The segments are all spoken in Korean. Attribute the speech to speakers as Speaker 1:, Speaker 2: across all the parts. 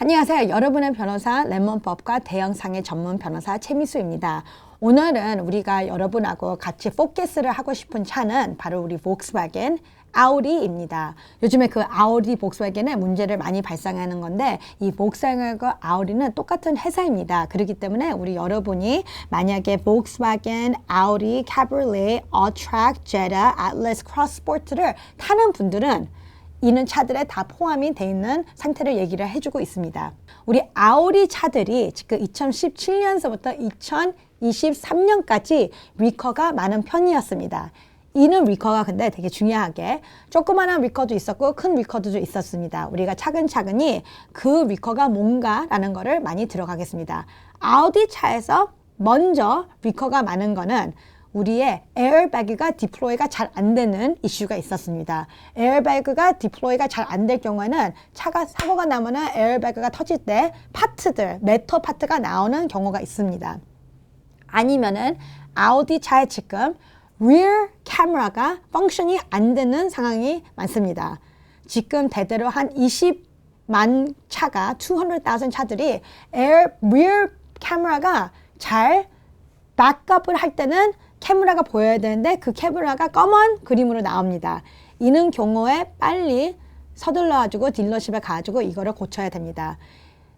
Speaker 1: 안녕하세요. 여러분의 변호사 레몬법과 대형상의 전문 변호사 최미수입니다. 오늘은 우리가 여러분하고 같이 포커스를 하고 싶은 차는 바로 우리 볼kswagen 아우디입니다. 요즘에 그 아우디 볼kswagen의 문제를 많이 발생하는 건데 이 볼kswagen과 아우디는 똑같은 회사입니다. 그렇기 때문에 우리 여러분이 만약에 볼kswagen, 아우디, alltrack, jetta, atlas, cross sport를 타는 분들은 이는 차들에 다 포함이 돼 있는 상태를 얘기를 해주고 있습니다. 우리 아우디 차들이 지금 2017년서부터 2023년까지 리커가 많은 편이었습니다. 이는 리커가 근데 되게 중요하게 조그마한 리커도 있었고 큰 리커도 있었습니다. 우리가 차근차근히 그 리커가 뭔가라는 거를 많이 들어가겠습니다. 아우디 차에서 먼저 리커가 많은 거는 우리의 에어백가 디플로이가 잘 안 되는 이슈가 있었습니다. 에어백가 디플로이가 잘 안 될 경우에는 차가 사고가 나면은 에어백가 터질 때 파트들, 메터 파트가 나오는 경우가 있습니다. 아니면은 아우디 차에 지금 rear 카메라가 펑션이 안 되는 상황이 많습니다. 지금 대대로 한 20만 차가 200,000 차들이 air rear 카메라가 잘 백업을 할 때는 카메라가 보여야 되는데 그 카메라가 검은 그림으로 나옵니다. 이는 경우에 빨리 서둘러 가지고 딜러십에 가지고 이거를 고쳐야 됩니다.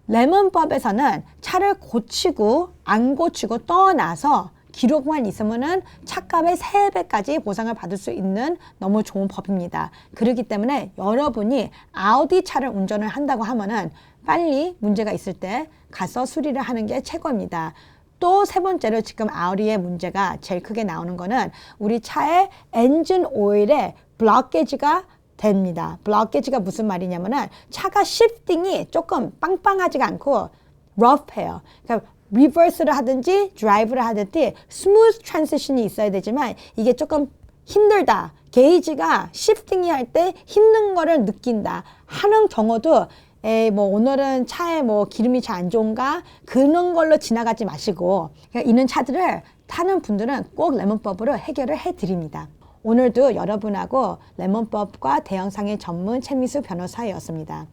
Speaker 1: 레몬법에서는 차를 고치고 안 고치고 떠나서 기록만 있으면은 차값의 3배까지 보상을 받을 수 있는 너무 좋은 법입니다. 그렇기 때문에 여러분이 아우디 차를 운전을 한다고 하면은 빨리 문제가 있을 때 가서 수리를 하는 게 최고입니다. 또 세 번째로 지금 아우디의 문제가 제일 크게 나오는 거는 우리 차의 엔진 오일에 블록게지가 됩니다. 블록게지가 무슨 말이냐면은 차가 시프팅이 조금 빵빵하지가 않고 rough해요. 그러니까 리버스를 하든지 드라이브를 하든지 스무스 트랜지션이 있어야 되지만 이게 조금 힘들다. 게이지가 시프팅이 할 때 힘든 거를 느낀다 하는 경우도 에이 뭐 오늘은 차에 뭐 기름이 잘 안 좋은가 그런 걸로 지나가지 마시고 그러니까 이런 차들을 타는 분들은 꼭 레몬법으로 해결을 해 드립니다. 오늘도 여러분하고 레몬법과 대형상의 전문 최미수 변호사였습니다.